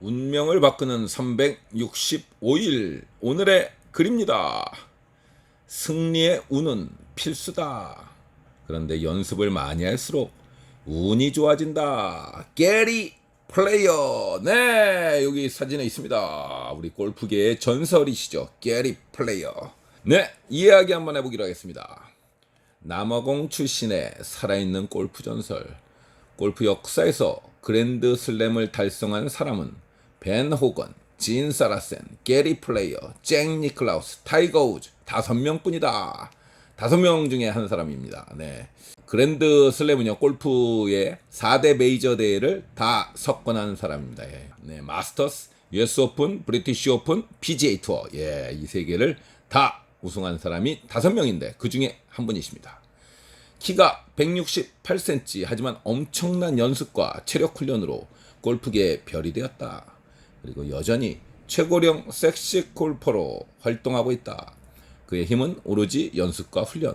운명을 바꾸는 365일 오늘의 글입니다. 승리의 운은 필수다. 그런데 연습을 많이 할수록 운이 좋아진다. 게리 플레이어. 네, 여기 사진에 있습니다. 우리 골프계의 전설이시죠. 게리 플레이어. 네, 이야기 한번 해보기로 하겠습니다. 남아공 출신의 살아있는 골프 전설. 골프 역사에서 그랜드 슬램을 달성한 사람은 벤 호건, 진 사라센, 게리 플레이어, 잭 니클라우스, 타이거 우즈 다섯 명뿐이다. 다섯 명 중에 한 사람입니다. 네. 그랜드 슬램은요 골프의 4대 메이저 대회를 다 석권한 사람입니다. 예. 네, 마스터스, US 오픈, 브리티시 오픈, PGA 투어. 예, 이 세 개를 다 우승한 사람이 다섯 명인데 그 중에 한 분이십니다. 키가 168cm 하지만 엄청난 연습과 체력 훈련으로 골프계의 별이 되었다. 그리고 여전히 최고령 섹시 골퍼로 활동하고 있다. 그의 힘은 오로지 연습과 훈련.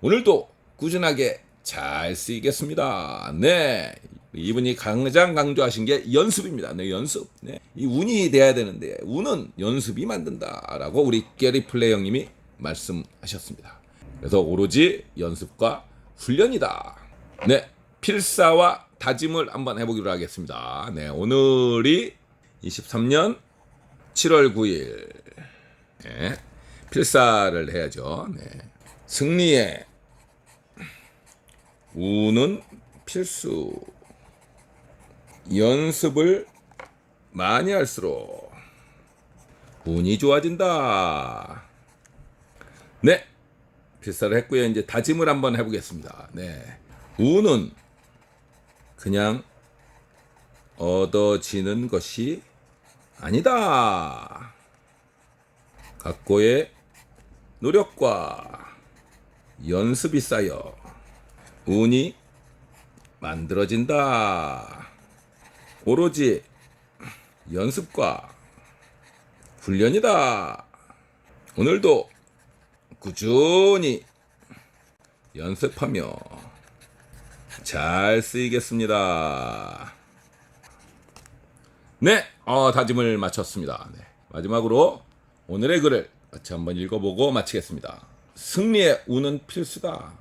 오늘도 꾸준하게 잘 쓰이겠습니다. 네. 이분이 가장 강조하신 게 연습입니다. 네, 연습. 네. 이 운이 돼야 되는데 운은 연습이 만든다 라고 우리 게리 플레이 형님이 말씀하셨습니다. 그래서 오로지 연습과 훈련이다. 네, 필사와 다짐을 한번 해보기로 하겠습니다. 네, 오늘이 23년 7월 9일. 네, 필사를 해야죠. 네. 승리의 우는 필수. 연습을 많이 할수록 운이 좋아진다. 네. 필사를 했고요. 이제 다짐을 한번 해보겠습니다. 네. 운은 그냥 얻어지는 것이 아니다. 각고의 노력과 연습이 쌓여 운이 만들어진다. 오로지 연습과 훈련이다. 오늘도 꾸준히 연습하며 잘 쓰이겠습니다. 네, 어, 다짐을 마쳤습니다. 네, 마지막으로 오늘의 글을 같이 한번 읽어보고 마치겠습니다. 승리의 운은 필수다.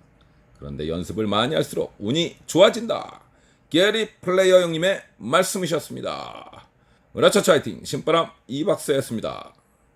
그런데 연습을 많이 할수록 운이 좋아진다. 게리 플레이어 형님의 말씀이셨습니다. 으라차차 화이팅 신바람 이박사였습니다.